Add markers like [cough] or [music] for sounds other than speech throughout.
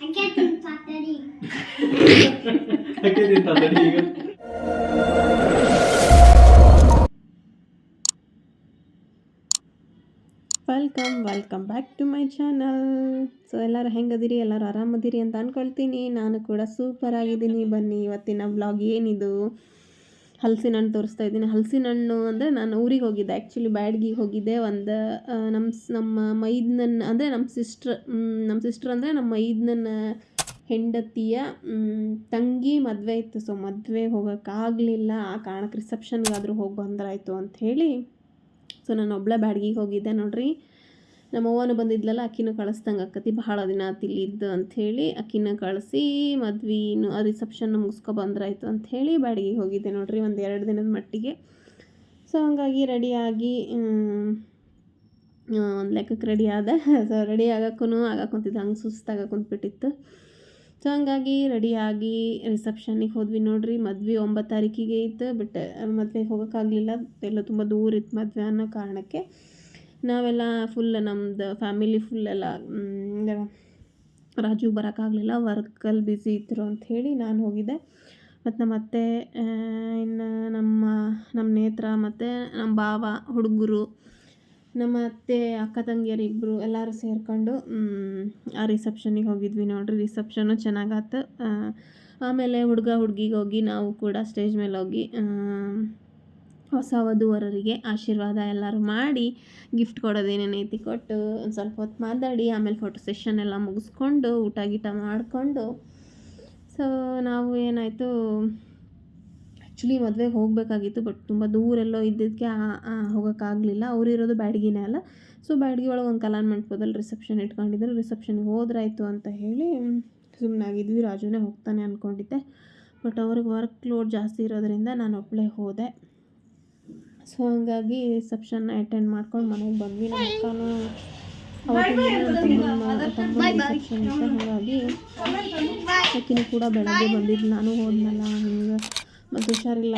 ತಿಂತಾತಡಿ ಅಕ್ಕೆ ತಿಂತಾತಡಿ ಈಗ welcome welcome back to my channel so ಎಲ್ಲರೂ ಹೆಂಗದಿರಿ? ಎಲ್ಲರೂ ಆರಾಮದಿರಿ ಅಂತ ಅಂದ್ಕೊಳ್ತೀನಿ ನಾನು ಕೂಡ ಸೂಪರ್ ಆಗಿದ್ದೀನಿ. ಬನ್ನಿ ಇವತ್ತಿನ ಬ್ಲಾಗ್ ಏನಿದು? ಹಲಸಿನ ಹಣ್ಣು ತೋರಿಸ್ತಾ ಇದ್ದೀನಿ. ಹಲಸಿನ ಹಣ್ಣು ಅಂದರೆ ನಾನು ಊರಿಗೆ ಹೋಗಿದ್ದೆ. ಆ್ಯಕ್ಚುಲಿ ಬ್ಯಾಡ್ಗಿಗೆ ಹೋಗಿದ್ದೆ. ಒಂದು ನಮ್ಮ ನಮ್ಮ ಮೈದ್ನನ್ನ ಅಂದರೆ ನಮ್ಮ ಸಿಸ್ಟ್ರ್ ನಮ್ಮ ಸಿಸ್ಟ್ರ್ ಅಂದರೆ ನಮ್ಮ ಮೈದ್ನನ್ನ ಹೆಂಡತಿಯ ತಂಗಿ ಮದುವೆ ಇತ್ತು. ಸೊ ಮದುವೆ ಹೋಗೋಕ್ಕಾಗಲಿಲ್ಲ ಆ ಕಾರಣಕ್ಕೆ ರಿಸೆಪ್ಷನ್ಗಾದರೂ ಹೋಗಿ ಬಂದ್ರಾಯಿತು ಅಂಥೇಳಿ ಸೊ ನಾನು ಒಬ್ಬಳೇ ಬ್ಯಾಡ್ಗಿಗೆ ಹೋಗಿದ್ದೆ ನೋಡ್ರಿ. ನಮ್ಮ ಅವ್ವನು ಬಂದಿದ್ಲಲ್ಲ, ಅಕ್ಕಿನೂ ಕಳಿಸ್ದಂಗೆ ಆಕತಿ. ಭಾಳ ದಿನ ಆತು ಇಲ್ಲಿ ಇದ್ದು ಅಂಥೇಳಿ ಅಕ್ಕಿನ ಕಳಿಸಿ ಮದ್ವಿನು ರಿಸೆಪ್ಷನ್ ಮುಗಿಸ್ಕೊ ಬಂದ್ರಾಯ್ತು ಅಂಥೇಳಿ ಬಾಡಿಗೆ ಹೋಗಿದ್ದೆ ನೋಡ್ರಿ ಒಂದು ಎರಡು ದಿನದ ಮಟ್ಟಿಗೆ. ಸೊ ಹಂಗಾಗಿ ರೆಡಿಯಾಗಿ ಒಂದು ಲೆಕ್ಕಕ್ಕೆ ರೆಡಿ ಆದ. ಸೊ ರೆಡಿ ಆಗಕ್ಕೂ ಆಗಕ್ಕಂತಿದ್ದು ಹಂಗೆ ಸುಸ್ತಾಗ ಕುಂತ್ಬಿಟ್ಟಿತ್ತು. ಸೊ ಹಂಗಾಗಿ ರೆಡಿಯಾಗಿ ರಿಸೆಪ್ಷನಿಗೆ ಹೋದ್ವಿ ನೋಡ್ರಿ. ಮದ್ವೆ ಒಂಬತ್ತು ತಾರೀಕಿಗೆ ಇತ್ತು ಬಟ್ ಮದುವೆಗೆ ಹೋಗೋಕ್ಕಾಗಲಿಲ್ಲ. ಎಲ್ಲ ತುಂಬ ದೂರ ಇತ್ತು ಮದುವೆ ಅನ್ನೋ ಕಾರಣಕ್ಕೆ. ನಾವೆಲ್ಲ ಫುಲ್ ನಮ್ಮದು ಫ್ಯಾಮಿಲಿ ಫುಲ್ ಎಲ್ಲ ರಾಜು ಬರೋಕ್ಕಾಗಲಿಲ್ಲ ವರ್ಕಲ್ಲಿ ಬ್ಯುಸಿ ಇದ್ರು ಅಂಥೇಳಿ ನಾನು ಹೋಗಿದ್ದೆ. ಮತ್ತು ನಮ್ಮ ಅತ್ತೆ ಇನ್ನು ನಮ್ಮ ನಮ್ಮ ನೇತ್ರ ಮತ್ತು ನಮ್ಮ ಭಾವ, ಹುಡುಗರು, ನಮ್ಮ ಅತ್ತೆ, ಅಕ್ಕ ತಂಗಿಯರು ಇಬ್ಬರು ಎಲ್ಲರೂ ಸೇರ್ಕೊಂಡು ಆ ರಿಸೆಪ್ಷನಿಗೆ ಹೋಗಿದ್ವಿ ನೋಡಿರಿ. ರಿಸೆಪ್ಷನು ಚೆನ್ನಾಗಾತು. ಆಮೇಲೆ ಹುಡುಗ ಹುಡುಗಿಗೆ ಹೋಗಿ ನಾವು ಕೂಡ ಸ್ಟೇಜ್ ಮೇಲೆ ಹೋಗಿ ಹೊಸ ವಧುವರರಿಗೆ ಆಶೀರ್ವಾದ ಎಲ್ಲರೂ ಮಾಡಿ ಗಿಫ್ಟ್ ಕೊಡೋದೇನೇನೈತಿ ಕೊಟ್ಟು ಒಂದು ಸ್ವಲ್ಪ ಹೊತ್ತು ಮಾತಾಡಿ, ಆಮೇಲೆ ಫೋಟೋ ಸೆಷನ್ ಎಲ್ಲ ಮುಗಿಸ್ಕೊಂಡು ಊಟ ಗೀಟ ಮಾಡಿಕೊಂಡು. ಸೊ ನಾವು ಏನಾಯಿತು ಆ್ಯಕ್ಚುಲಿ ಮದುವೆಗೆ ಹೋಗಬೇಕಾಗಿತ್ತು ಬಟ್ ತುಂಬ ದೂರೆಲ್ಲೋ ಇದ್ದಿದ್ದಕ್ಕೆ ಹೋಗೋಕ್ಕಾಗಲಿಲ್ಲ ಅವ್ರು ಇರೋದು ಬ್ಯಾಡಗಿನೇ ಅಲ್ಲ. ಸೊ ಬ್ಯಾಡಗಿ ಒಳಗೆ ಒಂದು ಕಲ್ಯಾಣ ಮಂಟಪದಲ್ಲಿ ರಿಸೆಪ್ಷನ್ ಇಟ್ಕೊಂಡಿದ್ರು. ರಿಸೆಪ್ಷನ್ಗೆ ಹೋದ್ರಾಯ್ತು ಅಂತ ಹೇಳಿ ಸುಮ್ಮನಾಗಿದ್ವಿ ರಾಜುನೇ ಹೋಗ್ತಾನೆ ಅಂದ್ಕೊಂಡಿದ್ದೆ ಬಟ್ ಅವ್ರಿಗೆ ವರ್ಕ್ ಲೋಡ್ ಜಾಸ್ತಿ ಇರೋದ್ರಿಂದ ನಾನು ಒಬ್ಬಳೇ ಹೋದೆ. ಸೊ ಹಂಗಾಗಿ ರಿಸೆಪ್ಷನ್ನ ಅಟೆಂಡ್ ಮಾಡ್ಕೊಂಡು ಮನೆಗೆ ಬಂದ್ವಿ. ನಮ್ಮ ಅಕ್ಕನೂ ರಿಸೆಪ್ಷನ್ ಇತ್ತು ಹಾಗಾಗಿ ಅಕ್ಕಿನೂ ಕೂಡ ಬೆಳಗ್ಗೆ ಬಂದಿದ್ದು ನಾನು ಹೋದ್ನಲ್ಲ ಹಿಂಗೆ. ಮತ್ತು ಹುಷಾರಿಲ್ಲ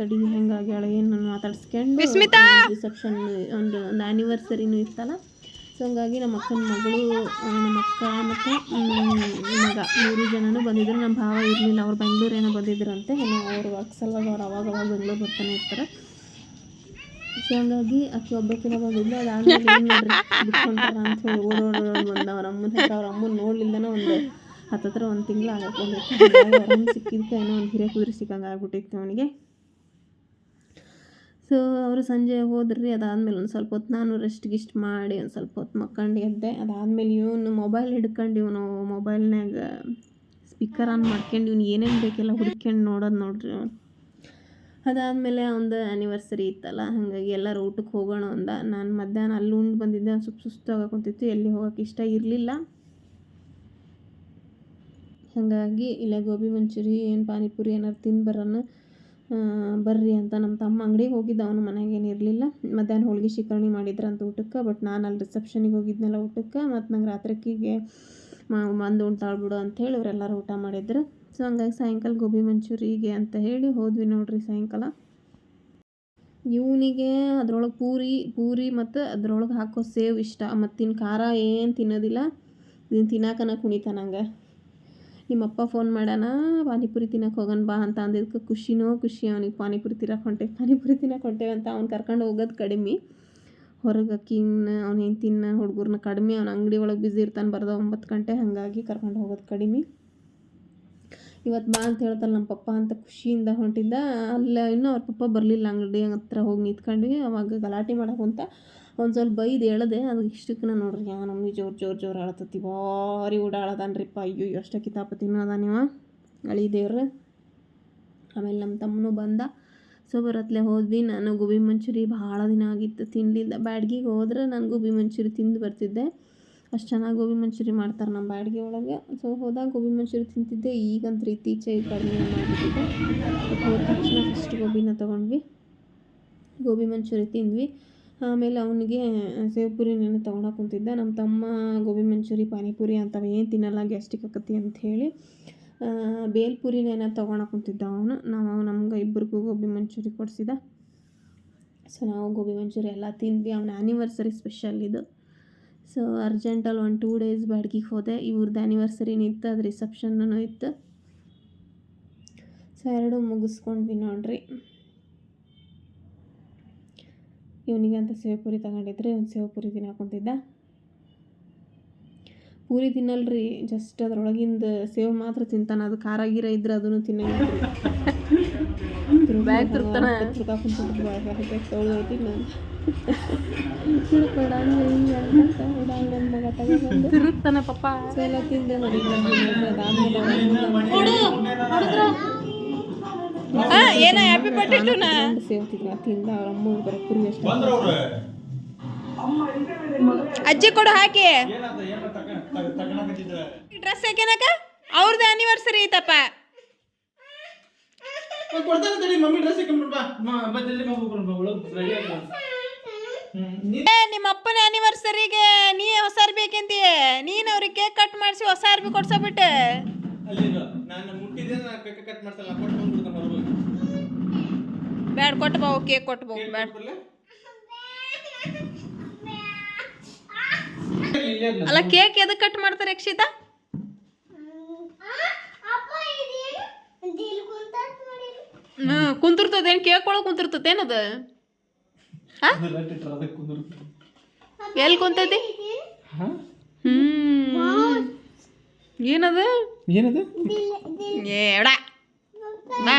ತಡಿ ಹೆಂಗಾಗ್ಯಾಳ ಏನು ಮಾತಾಡ್ಸ್ಕೊಂಡು ರಿಸೆಪ್ಷನ್ ಒಂದು ಒಂದು ಆ್ಯನಿವರ್ಸರಿನೂ ಇತ್ತಲ್ಲ. ಸೊ ಹಂಗಾಗಿ ನಮ್ಮ ಅಕ್ಕನ ಮಗಳು ನಮ್ಮ ಅಕ್ಕ ಮತ್ತು ಮಗ ಮೂರು ಜನನೂ ಬಂದಿದ್ರು. ನಮ್ಮ ಭಾವ ಇರಲಿಲ್ಲ. ಅವ್ರು ಬೆಂಗ್ಳೂರೇನೋ ಏನೋ ಬಂದಿದ್ರಂತೆ ಏನೋ ಅವ್ರ ವರ್ಕ್ ಸಲುವಾಗಿ ಅವ್ರು ಅವಾಗ ಅವಾಗ ಬೆಂಗಳೂರು ಬರ್ತಾನೆ ಇರ್ತಾರೆ. ಸೊ ಹಂಗಾಗಿ ಅಕ್ಕಿ ಒಬ್ಬಾಕಿನ ಅದು ಅದಾದ್ಮೇಲೆ ಏನು ನೋಡ್ರಿ ಬಿಟ್ಕೊಂತಾರ ಅಂತ ಹೇಳಿ ಓಡೋಡ್ ಬಂದ ಅವ್ರ ಅಮ್ಮನ ಅವ್ರ ಅಮ್ಮನ ನೋಡ್ಲಿಲ್ದನ ಒಂದು ಹತ್ತತ್ರ ಒಂದು ತಿಂಗಳು ಅವ್ರ ಅಮ್ಮ ಸಿಕ್ಕಿದ್ಕೆ ಏನೋ ಒಂದು ಹಿರಿಯ ಕುದುರೆ ಸಿಕ್ಕಂಗೆ ಆಗ್ಬಿಟ್ಟಿತ್ತು ಅವನಿಗೆ. ಸೊ ಅವರು ಸಂಜೆ ಹೋದ್ರಿ, ಅದಾದ್ಮೇಲೆ ಒಂದು ಸ್ವಲ್ಪ ಹೊತ್ತು ನಾನು ರೆಸ್ಟ್ ಗಿಸ್ಟ್ ಮಾಡಿ ಒಂದು ಸ್ವಲ್ಪ ಹೊತ್ತು ಮಕ್ಕಂಡು ಎದ್ದೆ. ಅದಾದ್ಮೇಲೆ ಇವನು ಮೊಬೈಲ್ ಹಿಡ್ಕೊಂಡು ಇವನು ಮೊಬೈಲ್ನಾಗ ಸ್ಪೀಕರ್ ಆನ್ ಮಾಡ್ಕೊಂಡು ಇವನು ಏನೇನು ಬೇಕೆಲ್ಲ ಹುಡ್ಕೊಂಡು ನೋಡೋದು ನೋಡ್ರಿ ಅವ್ನು. ಅದಾದಮೇಲೆ ಒಂದು ಆ್ಯನಿವರ್ಸರಿ ಇತ್ತಲ್ಲ, ಹಾಗಾಗಿ ಎಲ್ಲರೂ ಊಟಕ್ಕೆ ಹೋಗೋಣ ಅಂದ. ನಾನು ಮಧ್ಯಾಹ್ನ ಅಲ್ಲಿ ಉಂಡು ಬಂದಿದ್ದೆ, ಒಂದು ಸ್ವಲ್ಪ ಸುಸ್ತು ಕುಂತಿತ್ತು, ಎಲ್ಲಿ ಹೋಗೋಕೆ ಇಷ್ಟ ಇರಲಿಲ್ಲ. ಹಾಗಾಗಿ ಇಲ್ಲ ಗೋಬಿ ಮಂಚೂರಿ, ಏನು ಪಾನಿಪುರಿ ಏನಾರು ತಿಂದು ಬರೋಣ ಬರ್ರಿ ಅಂತ ನಮ್ಮ ತಮ್ಮ ಅಂಗಡಿಗೆ ಹೋಗಿದ್ದ. ಅವನು ಮನೆಗೆ ಏನು ಇರಲಿಲ್ಲ. ಮಧ್ಯಾಹ್ನ ಹೋಳಿಗೆ ಶಿಕರಣಿ ಮಾಡಿದ್ರಂತ ಊಟಕ್ಕೆ, ಬಟ್ ನಾನು ಅಲ್ಲಿ ರಿಸೆಪ್ಷನಿಗೆ ಹೋಗಿದ್ನಲ್ಲ ಊಟಕ್ಕೆ ಮತ್ತು ನಂಗೆ ರಾತ್ರಿಕಿಗೆ ಬಂದು ಉಂಟಾಳ್ಬಿಡು ಬಿಡು ಅಂಥೇಳಿ ಇವರೆಲ್ಲರೂ ಊಟ ಮಾಡಿದ್ರು. ಸೊ ಹಂಗಾಗಿ ಸಾಯಂಕಾಲ ಗೋಬಿ ಮಂಚೂರಿಗೆ ಅಂತ ಹೇಳಿ ಹೋದ್ವಿ ನೋಡ್ರಿ ಸಾಯಂಕಾಲ. ಇವನಿಗೆ ಅದ್ರೊಳಗೆ ಪೂರಿ ಪೂರಿ ಮತ್ತು ಅದ್ರೊಳಗೆ ಹಾಕೋ ಸೇವ್ ಇಷ್ಟ. ಮತ್ತಿನ್ನು ಖಾರ ಏನು ತಿನ್ನೋದಿಲ್ಲ. ಇದನ್ನು ತಿನ್ನಾಕನ ಕುಣಿತ ನಂಗೆ. ನಿಮ್ಮಪ್ಪ ಫೋನ್ ಮಾಡೋಣ ಪಾನಿಪುರಿ ತಿನ್ನಕ್ಕೆ ಹೋಗೋಣ ಬಾ ಅಂತ ಅಂದಿದ್ದಕ್ಕೆ ಖುಷಿನೋ ಖುಷಿ ಅವನಿಗೆ. ಪಾನಿಪುರಿ ತಿನ್ನಕ್ಕೆ ಹೊಂಟೆ, ಪಾನಿಪುರಿ ತಿನ್ನಕ್ಕೆ ಹೊಂಟೇವೆ ಅಂತ ಅವ್ನು ಕರ್ಕೊಂಡು ಹೋಗೋದು ಕಡಿಮೆ. ಹೊರಗೆ ಅಕ್ಕಿನ, ಅವ್ನು ತಿನ್ನ ಹುಡುಗರನ್ನ ಕಡಿಮೆ. ಅವ್ನ ಅಂಗಡಿ ಒಳಗೆ ಬ್ಯುಸಿ ಇರ್ತಾನೆ ಬರೋದು ಒಂಬತ್ತು ಗಂಟೆ ಹಾಗಾಗಿ ಕರ್ಕೊಂಡು ಹೋಗೋದು ಕಡಿಮೆ. ಇವತ್ತು ಬಾ ಅಂತ ಹೇಳ್ತಾರೆ ನಮ್ಮ ಪಪ್ಪ ಅಂತ ಖುಷಿಯಿಂದ ಹೊಂಟಿದ್ದ ಅಲ್ಲ, ಇನ್ನೂ ಅವ್ರ ಪಪ್ಪ ಬರಲಿಲ್ಲ, ಅಂಗಡಿ ಹತ್ರ ಹೋಗಿ ನಿಂತ್ಕೊಂಡ್ವಿ. ಅವಾಗ ಗಲಾಟೆ ಕುಂತ ಒಂದು ಸ್ವಲ್ಪ ಬೈದು ಹೇಳಿದೆ. ಅದು ಇಷ್ಟಕ್ಕೆ ನೋಡ್ರಿ, ಯಾ ನಮಗೆ ಜೋರು ಜೋರು ಜೋರು ಆಳತತಿ ಭಾರಿ ಓಡಾಳದನ್ರಿಪ್ಪ. ಅಯ್ಯೋ ಎಷ್ಟು ಕಿತಾಪತಿನೂ ಅದ ನೀವು ಅಳಿ ದೇವ್ರ. ಆಮೇಲೆ ನಮ್ಮ ತಮ್ಮನೂ ಬಂದ. ಸೊ, ಬರತ್ಲೆ ಹೋದ್ವಿ. ನಾನು ಗೋಬಿ ಮಂಚೂರಿ ಭಾಳ ದಿನ ಆಗಿತ್ತು ತಿನ್ನಲಿಲ್ಲ ಬ್ಯಾಡ್ಗಿಗೆ ಹೋದ್ರೆ ನಾನು ಗೋಬಿ ಮಂಚೂರಿ ತಿಂದು ಬರ್ತಿದ್ದೆ. ಅಷ್ಟು ಚೆನ್ನಾಗಿ ಗೋಬಿ ಮಂಚೂರಿ ಮಾಡ್ತಾರೆ ನಮ್ಮ ಬ್ಯಾಡ್ಗೆ ಒಳಗೆ. ಸೊ ಹೋದಾಗ ಗೋಬಿ ಮಂಚೂರಿ ತಿಂತಿದ್ದೆ. ಈಗಂತೂ ಇತ್ತೀಚೆಗೆ ಕಡಿಮೆ ಮಾಡಿಬಿಟ್ಟಿದ್ದೆ. ಬಟ್ ಹೋದ ತಕ್ಷಣ ಫಸ್ಟ್ ಗೋಬಿನ ತೊಗೊಂಡ್ವಿ. ಗೋಬಿ ಮಂಚೂರಿ ತಿಂದ್ವಿ. ಆಮೇಲೆ ಅವನಿಗೆ ಸೇವ್ ಪುರಿನೇನು ತೊಗೊಳಕ್ಕೆ ಕುಂತಿದ್ದೆ. ನಮ್ಮ ತಮ್ಮ ಗೋಬಿ ಮಂಚೂರಿ, ಪಾನಿಪುರಿ ಅಂಥವು ಏನು ತಿನ್ನಲ್ಲ ಗ್ಯಾಸ್ಟಿಕ್ ಆಕತಿ ಅಂತ ಹೇಳಿ ಬೇಲ್ಪುರಿನೇನ ತೊಗೊಳಕ್ಕೆ ಕುಂತಿದ್ದ ಅವನು. ನಾವು ನಮ್ಗೆ ಇಬ್ಬರಿಗೂ ಗೋಬಿ ಮಂಚೂರಿ ಕೊಡಿಸಿದ. ಸೊ ನಾವು ಗೋಬಿ ಮಂಚೂರಿ ಎಲ್ಲ ತಿಂದ್ವಿ. ಅವನ ಆ್ಯನಿವರ್ಸರಿ ಸ್ಪೆಷಲ್ ಇದು. ಸೊ ಅರ್ಜೆಂಟಲ್ಲಿ ಒಂದು ಟೂ ಡೇಸ್ ಬಾಡ್ಗಿಗೆ ಹೋದೆ. ಇವ್ರದ್ದು ಆ್ಯನಿವರ್ಸರಿನೂ ಇತ್ತು, ಅದು ರಿಸೆಪ್ಷನ್ನೂ ಇತ್ತು. ಸೊ ಎರಡು ಮುಗಿಸ್ಕೊಂಡ್ವಿ ನೋಡ್ರಿ. ಇವನಿಗಂತ ಸೇವಪುರಿ ತಗೊಂಡಿದ್ರೆ ಒಂದು ಸೇವಪುರಿ ತಿನ್ನಾಕೊಂತಿದ್ದ ಪೂರಿ ತಿನ್ನಲ್ರಿ, ಜಸ್ಟ್ ಅದರೊಳಗಿಂದ ಸೇವ್ ಮಾತ್ರ ತಿಂತಾನೆ. ಅದು ಖಾರ ಗೀರ ಇದ್ರೆ ಅದನ್ನು ತಿನ್ನಂಗಿಲ್ಲ. ಬ್ಯಾಗ್ ತಿರ್ತಾನ ತೊಗೊಳ್ತೀನಿ ನಾನು ತಿರುತ್ತಾನ ಪಾಪ ಎಲ್ಲ ತಿಂದೆ ನೋಡಿ ಏನ ಹ್ಯಾಪಿ ಬರ್ಡೇ ಟು ನಾ ತಿಂದ ಅವ್ರ ಅಮ್ಮ ಬರೀ ಅಜ್ಜಿ ಕೊಡು ಹಾಕಿ. ಡ್ರೆಸ್ ಹಾಕ್ಯಾನಕ ಅವ್ರದ್ದು ಆನಿವರ್ಸರಿ ಐತಪ್ಪ. ಕೊಡ್ತಾನೆ ತಡಿ ಮಮ್ಮಿ ಡ್ರೆಸ್ ಹಾಕೊಂಡ್ಬಿಡ್ ಬಾ ಮ- ಬಾ ಜಲ್ದಿ ಹೋಗ್ಬಿಡು ಒಳಗೆ ರೆಡಿ ಆಗಿ ನೀ ನಿಮ್ಮ ಅಪ್ಪನ ಆನಿವರ್ಸರಿಗೆ ನೀ ಹೊಸ ಅರ್ಬಿ ಬೇಕಂತೀಯ ನೀನು ಅವ್ರಿಗೆ ಕೇಕ್ ಕಟ್ ಮಾಡಿಸಿ ಹೊಸ ಅರ್ಬಿ ಕೊಡ್ಸಬಿಟ್ಟೆ. ಬ್ಯಾಡ್ ನಾನು ಮುಟ್ಟಿದ್ದೆ ನಾನು ಕಕ್ಕ ಕಟ್ ಮಾಡ್ಸಲ್ಲ ಕೊಟ್ಟು ಬಂದ್ಬಿಡ್ತಾನೆ ಹೊರಗೆ ಬ್ಯಾಡ ಕೊಟ್ಟು ಬಾವು ಕೇಕ್ ಕೊಟ್ಟು ಬಾವು ಬ್ಯಾಡ. ಅಲ್ಲ ಕೇಕ್ ಎದಕ್ಕೆ ಕಟ್ ಮಾಡ್ತಾರೆ ಯಕ್ಷಿತಾ ಹ್ಞೂ ಕುಂತಿರ್ತದೇನು ಕೇಕ್ ಒಳಗೆ ಕುಂದ್ರುತ್ತೆ. ಎಲ್ಲಿ ಕುಂತೈತಿ? ಹ್ಮ್. ಏನದು? ಏನದು? ಏಡ ಬಾ.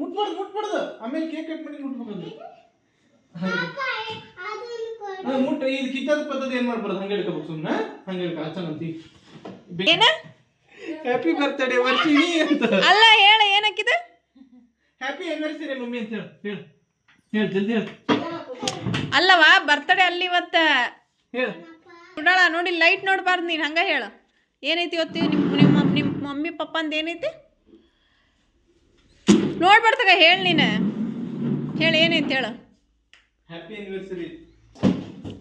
ಮುಟ್ಬಾರ್ದು ಮುಟ್ಬಾರ್ದು. ಆಮೇಲೆ ಕೇಕ್ ಕಟ್ ಮಾಡಿ ಮುಟ್ಬೇಕು ಹಾ, ಮುಟ್ಟ. ಇದು ಕಿತ್ತದ ಪದ್ಧತಿ ಏನ್ ಮಾಡ್ಬಾರ್ದು? ಹಂಗೆ ಹಿಡ್ಕೋಬೇಕು ಸುಮ್ಮನೆ ಹಂಗೆ ಹಿಡ್ಕೊ ಹಚ್ಚನಂತಿ ಏನ? ಹ್ಯಾಪಿ ಬರ್ತ್ಡೇ ವರ್ಷಿಣಿ ಅಂತ. ಅಲ್ಲ ಹೇಳ ಏನಕ್ಕಿದು ಹ್ಯಾಪಿ ಆನಿವರ್ಸರಿ ಮಮ್ಮಿ ಅಂತ ಹೇಳು ಹೇಳು ಹೇಳು ಜಲ್ದಿ ಹೇಳು. ಅಲ್ಲವಾ ಬರ್ತಡೇ ಅಲ್ಲಿ ಇವತ್ತ? ಹೇಳು. ನೋಡೋಣ ನೋಡಿ ಲೈಟ್ ನೋಡ್ಬಾರ್ದು ನೀನು ಹಂಗ ಹೇಳು. ಏನೈತಿ ಇವತ್ತು? ನಿಮ್ಮ ನಿಮ್ಮ ನಿಮ್ಮ ಮಮ್ಮಿ ಪಪ್ಪಂದು ಏನೈತಿ? ನೋಡ್ಬಾರ್ದಾಗ ಹೇಳಿ ನೀನು. ಹೇಳಿ ಏನೈತಿ ಹೇಳು. ಹ್ಯಾಪಿ ಆನಿವರ್ಸರಿ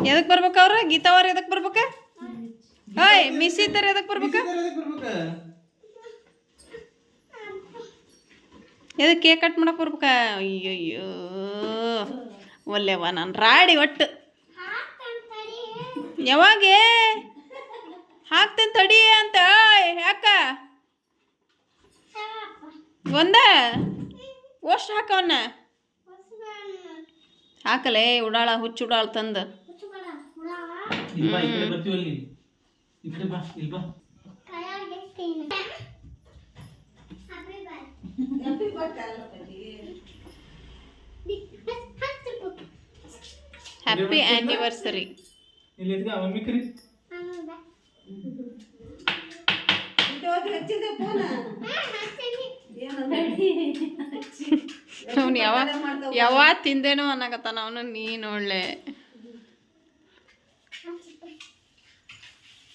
ಎದಕ್ಕೆ ಬರ್ಬೇಕು ಅವ್ರ? ಗೀತಾ ಅವ್ರು ಎದಕ್ಕೆ ಬರ್ಬೇಕ? ಹಾಯ್ ಮಿಸ್ ಇದ್ದಾರೆ ಎದಕ್ಕೆ ಬರ್ಬೇಕ? ಎದಕ್ಕೆ ಕೇಕ್ ಕಟ್ ಮಾಡಕ್ಕೆ ಬರ್ಬೇಕ? ಅಯ್ಯಯ್ಯೋ. ಒಲ್ಲೆವ ನಾನು ರಾಡಿ ಒಟ್ಟು. ಯಾವಾಗೆ? ಹಾಕ್ತೇನೆ ತಡಿ ಅಂತ. ಯಾಕ? ಒಂದ? ಅಷ್ಟು ಹಾಕವನ್ನ ಹಾಕಲೇ ಉಡಾಳ ಹುಚ್ಚು ಉಡಾಳ ತಂದು. ಇಲ್ಲಿ ಬಾ ಈ ಕಡೆ ಬರ್ತೀವಲ್ಲಿ ಈ ಕಡೆ ಬಾ ಇಲ್ಲಿ ಬಾ ಹ್ಯಾಪಿ ಆ್ಯನಿವರ್ಸರಿ ಇಲ್ಲಿ ಕರಿ. ಅವ್ನು ಯಾವ ಯಾವ ತಿಂದೇನೋ ಅನ್ನಕತ್ತಾನ ಅವನು ನೀನು ಒಳ್ಳೆ.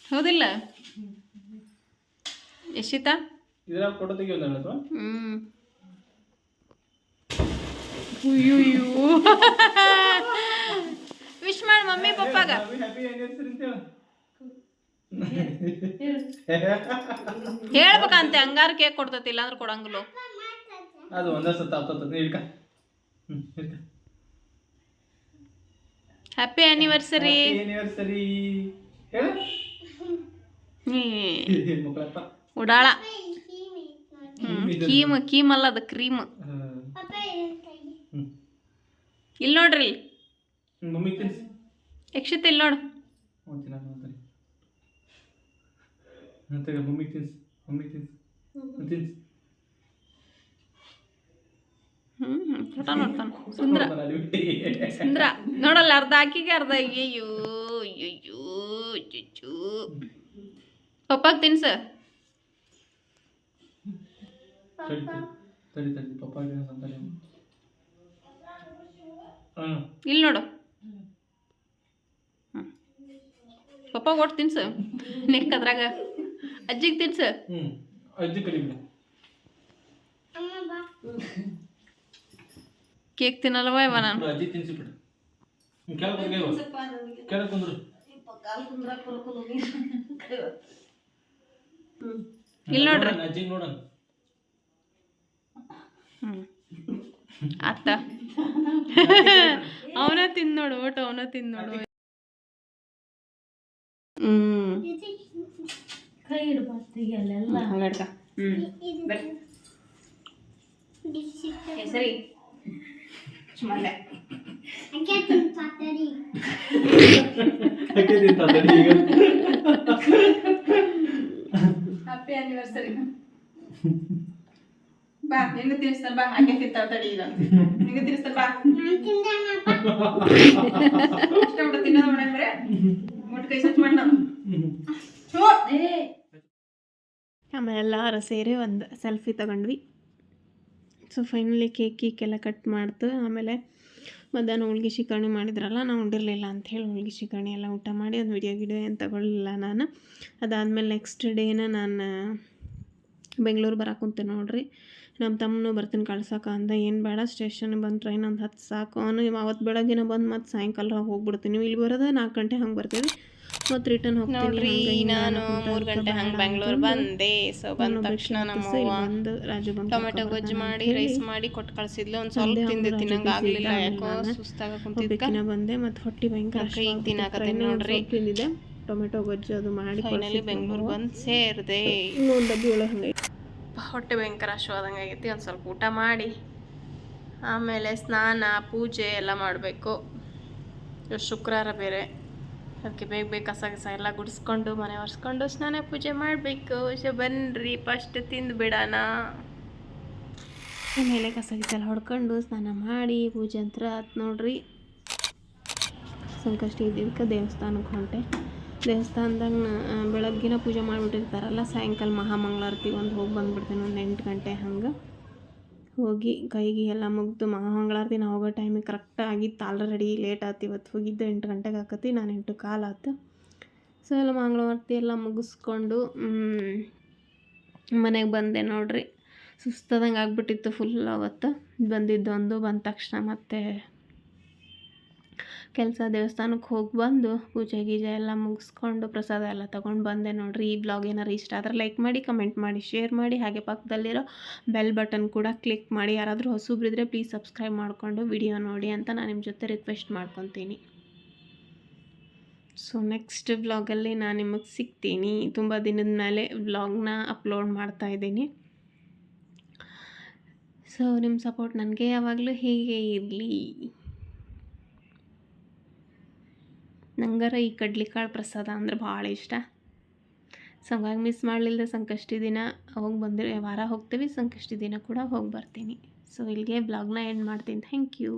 ಹೌದಿಲ್ಲ? ಯಶಿತಾ ಹ್ಮ್. ಅಯ್ಯಯ್ಯೋ. ವಿಶ್ ಮಾಡಿ ಮಮ್ಮಿ ಪಪ್ಪಾಗ. ಹ್ಯಾಪಿ ಆನಿವರ್ಸರಿ ಅಂತ ಹೇಳು. ಹೇಳ್ಬೇಕಂತೆ ಹಂಗಾರ ಕೇಕ್ ಕೊಡ್ತೈತಿ ಇಲ್ಲಾಂದ್ರೆ ಕೊಡಂಗಿಲ್ಲ. ಅದು ಒಂದೇ ಸತ ಆಗ್ತದ ಇಡ್ಕ ಹ್ಯಾಪಿ ಆನಿವರ್ಸರಿ ಆನಿವರ್ಸರಿ ಉಡಾಳ. ಕೀಮ್ ಕೀಮ್ ಅಲ್ಲ ಅದು ಕ್ರೀಮ್. ಇಲ್ಲಿ ನೋಡ್ರಿ ಯಕ್ಷಿತ್ ಇಲ್ಲಿ ನೋಡು. ಹ್ಮ್ ನೋಡ್ತಾನ. [laughs] ಸುಂದ್ರ. ಸುಂದ್ರ. ನೋಡಲ್ಲ ಅರ್ಧ ಆಕಿಗೆ ಅರ್ಧ ಅಯ್ಯಯ್ಯೋ ಅಯ್ಯೋ ಅಯ್ಯಯ್ಯೋ ಪಪ್ಪಾಗ ತಿನ್ಸ. ತಡಿ ತಡಿ ತಡಿ ಪಪ್ಪ ಅಂತಾರೆ ಹಾಂ ಇಲ್ಲಿ ನೋಡು. ಪಪ್ಪ ಕೊಟ್ಟು ತಿನ್ಸು. ನೆಕ್ ಅದ್ರಾಗ. ಅಜ್ಜಿಗೆ ತಿನ್ಸು. ಹ್ಞೂ ಕೇಕ್ ತಿನ್ನಲ್ವ ಇವ ನಾನು? ಇಲ್ಲಿ ನೋಡ್ರಿ. ಹ್ಮ್. ಅತ್ತ [laughs] ಅವನ ತಿಂದ್ ನೋಡು ಒಟ್ಟು ಅವನ ತಿಂದ್ ನೋಡು. ಹ್ಮ್. ಹ್ಯಾಪಿ ಆನಿವರ್ಸರಿ ಬಾ ಬಾ, ಹಂಗೆ ತಿಂತಾವ ತಡಿ ಈಗ. ಬಾ. ಇಷ್ಟ ತಿನ್ನೋದು ಮಾಡಂದ್ರೆ ಕೈ ಆಮೇಲೆ ಎಲ್ಲರೂ ಸೇರಿ ಒಂದು ಸೆಲ್ಫಿ ತಗೊಂಡ್ವಿ. ಸೊ ಫೈನಲಿ ಕೇಕ್ ಎಲ್ಲ ಕಟ್ ಮಾಡ್ತು ಆಮೇಲೆ ಮಧ್ಯಾಹ್ನ ಹೋಳ್ಗೆ ಶಿಕರಣಿ ಮಾಡಿದ್ರಲ್ಲ, ನಾವು ಉಂಡಿರಲಿಲ್ಲ ಅಂಥೇಳಿ ಹೋಳ್ಗೆ ಶಿಕರಣಿ ಎಲ್ಲ ಊಟ ಮಾಡಿ ಒಂದು ವಿಡಿಯೋ ಗಿಡಿಯೋ ಏನು ತಗೊಳ್ಳಿಲ್ಲ ನಾನು. ಅದಾದಮೇಲೆ ನೆಕ್ಸ್ಟ್ ಡೇನ ನಾನು ಬೆಂಗಳೂರು ಬರಕ್ಕೆ ಕುಂತೆ ನೋಡ್ರಿ. ನಮ್ಮ ತಮ್ಮನು ಬರ್ತೀನಿ ಕಳ್ಸಕ್ಕೆ ಅಂದ. ಏನು ಬೇಡ ಸ್ಟೇಷನ್ ಬಂದು ಟ್ರೈನ್ ಒಂದು ಹತ್ತು ಸಾಕು. ಅವನು ಅವತ್ತು ಬೆಳಗ್ಗೆನ ಬಂದು ಮತ್ತು ಸಾಯಂಕಾಲ ಹೋಗ್ಬಿಡ್ತೀನಿ. ಇಲ್ಲಿ ಬರೋದು ನಾಲ್ಕು ಗಂಟೆ ಹಂಗೆ ಬರ್ತೀವಿ. ಮತ್ತು ರಿಟರ್ನ್ ಹೋಗ್ತೀನಿ ನಾನು ಮೂರು ಗಂಟೆ ಹಂಗೆ ಬೆಂಗಳೂರು ಬಂದೆ. ಸೊ ಬಂದ ತಕ್ಷಣ ನಮ್ಮ ಟೊಮೆಟೊ ಗೊಜ್ಜು ಮಾಡಿ ರೈಸ್ ಮಾಡಿ ಕೊಟ್ಟು ಕಳ್ಸಿದ್ಲು. ಒಂದು ಸ್ವಲ್ಪ ತಿಂದೆ ತಿನ್ನಂಗೆ ಆಗಲಿಲ್ಲ. ಯಾಕೋ ಸುಸ್ತಾಗ ಒಬ್ಬಾಕಿನ ಬಂದೆ ಮತ್ತು ಹೊಟ್ಟಿ ಭಯಂಕರ ಈಗ ತಿನ್ನಾಕತ್ತೀನಿ ನೋಡ್ರಿ. ತಿಂದಿದೆ. ಟೊಮೆಟೊ ಗೊಜ್ಜು ಅದು ಮಾಡಿ ಫೈನಲಿ ಬೆಂಗಳೂರು ಬಂದು ಸೇರಿದೆ. ಇನ್ನೊಂದು ಡಬ್ಬಿ ಒಳಗೆ ಹಂಗೆ ಹೊಟ್ಟೆ ಭಯಂಕರ ಆದಂಗೆ ಆಗೈತಿ, ಒಂದು ಸ್ವಲ್ಪ ಊಟ ಮಾಡಿ, ಆಮೇಲೆ ಸ್ನಾನ, ಪೂಜೆ ಎಲ್ಲ ಮಾಡಬೇಕು. ಶುಕ್ರವಾರ ಬೇರೆ. ಅದಕ್ಕೆ ಬೇಗ ಬೇಗ ಕಸ ಕಸ ಎಲ್ಲ ಗುಡಿಸ್ಕೊಂಡು, ಮನೆ ಒರೆಸ್ಕೊಂಡು ಸ್ನಾನ ಪೂಜೆ ಮಾಡಬೇಕು. ಸೊ ಬನ್ನಿರಿ ಫಸ್ಟ್ ತಿಂದು ಬಿಡೋಣ. ಆಮೇಲೆ ಕಸ ಗಿಸ ಎಲ್ಲ ಹೊಡ್ಕೊಂಡು ಸ್ನಾನ ಮಾಡಿ, ಪೂಜೆ ಅಂತ ಆತು ನೋಡ್ರಿ. ಸಂಕಷ್ಟ ಇದ್ದಿದ್ದಕ್ಕೆ ದೇವಸ್ಥಾನಕ್ಕೆ ಹೊಂಟೆ. ದೇವಸ್ಥಾನದಾಗ ನಾ- ಬೆಳಗ್ಗಿನ ಪೂಜೆ ಮಾಡಿಬಿಟ್ಟಿರ್ತಾರಲ್ಲ, ಸಾಯಂಕಾಲ ಮಹಾಮಂಗಳಾರತಿ ಒಂದು ಹೋಗಿ ಬಂದುಬಿಡ್ತೇನೆ, ಒಂದು ಎಂಟು ಗಂಟೆ ಹಂಗೆ. ಹೋಗಿ ಕೈಗೆ ಎಲ್ಲ ಮುಗ್ದು ಮಹಾಮಂಗಳಾರತಿ ನಾವು ಹೋಗೋ ಟೈಮಿಗೆ ಕರೆಕ್ಟ್ ಆಗಿತ್ತು ರೆಡಿ ಲೇಟ್ ಆತು ಇವತ್ತು ಹೋಗಿದ್ದು ಎಂಟು ಗಂಟೆಗೆ ಆಕತಿ, ನಾನು ಎಂಟು ಕಾಲು ಆತು. ಸೊ ಎಲ್ಲ ಮಂಗಳಾರತಿ ಎಲ್ಲ ಮುಗಿಸ್ಕೊಂಡು ಮನೆಗೆ ಬಂದೆ ನೋಡ್ರಿ. ಸುಸ್ತದಂಗೆ ಆಗ್ಬಿಟ್ಟಿತ್ತು ಫುಲ್ ಅವತ್ತು. ಬಂದಿದ್ದೊಂದು ಬಂದ ತಕ್ಷಣ ಮತ್ತೆ ಕೆಲಸ ದೇವಸ್ಥಾನಕ್ಕೆ ಹೋಗಿ ಬಂದು ಪೂಜೆ ಗೀಜೆ ಎಲ್ಲ ಮುಗಿಸ್ಕೊಂಡು ಪ್ರಸಾದ ಎಲ್ಲ ತೊಗೊಂಡು ಬಂದೆ ನೋಡಿರಿ. ಈ ಬ್ಲಾಗ್ ಏನಾರು ಇಷ್ಟ ಆದರೆ ಲೈಕ್ ಮಾಡಿ ಕಮೆಂಟ್ ಮಾಡಿ ಶೇರ್ ಮಾಡಿ. ಹಾಗೆ ಪಕ್ಕದಲ್ಲಿರೋ ಬೆಲ್ ಬಟನ್ ಕೂಡ ಕ್ಲಿಕ್ ಮಾಡಿ. ಯಾರಾದರೂ ಹೊಸಬ್ರಿದ್ರೆ ಪ್ಲೀಸ್ ಸಬ್ಸ್ಕ್ರೈಬ್ ಮಾಡಿಕೊಂಡು ವಿಡಿಯೋ ನೋಡಿ ಅಂತ ನಾನು ನಿಮ್ಮ ಜೊತೆ ರಿಕ್ವೆಸ್ಟ್ ಮಾಡ್ಕೊತೀನಿ. ಸೊ ನೆಕ್ಸ್ಟ್ ಬ್ಲಾಗಲ್ಲಿ ನಾನು ನಿಮಗೆ ಸಿಗ್ತೀನಿ. ತುಂಬ ದಿನದ ಮೇಲೆ ವ್ಲಾಗ್ನ ಅಪ್ಲೋಡ್ ಮಾಡ್ತಾ ಇದ್ದೀನಿ. ಸೊ ನಿಮ್ಮ ಸಪೋರ್ಟ್ ನನಗೆ ಯಾವಾಗಲೂ ಹೀಗೆ ಇರಲಿ. ನಂಗಾರ ಈ ಕಡ್ಲಿಕಾಳು ಪ್ರಸಾದ ಅಂದ್ರೆ ಭಾಳ ಇಷ್ಟ. ಸೊ ಮಿಸ್ ಮಾಡಲಿಲ್ಲದೆ ಸಂಕಷ್ಟಿ ದಿನ ಹೋಗಿ ಬಂದಿರೋ ವಾರ ಹೋಗ್ತೀವಿ, ಸಂಕಷ್ಟಿ ದಿನ ಕೂಡ ಹೋಗಿ ಬರ್ತೀನಿ. ಸೊ ಇಲ್ಲಿಗೆ ಬ್ಲಾಗ್ನ ಎಂಡ್ ಮಾಡ್ತೀನಿ. Thank you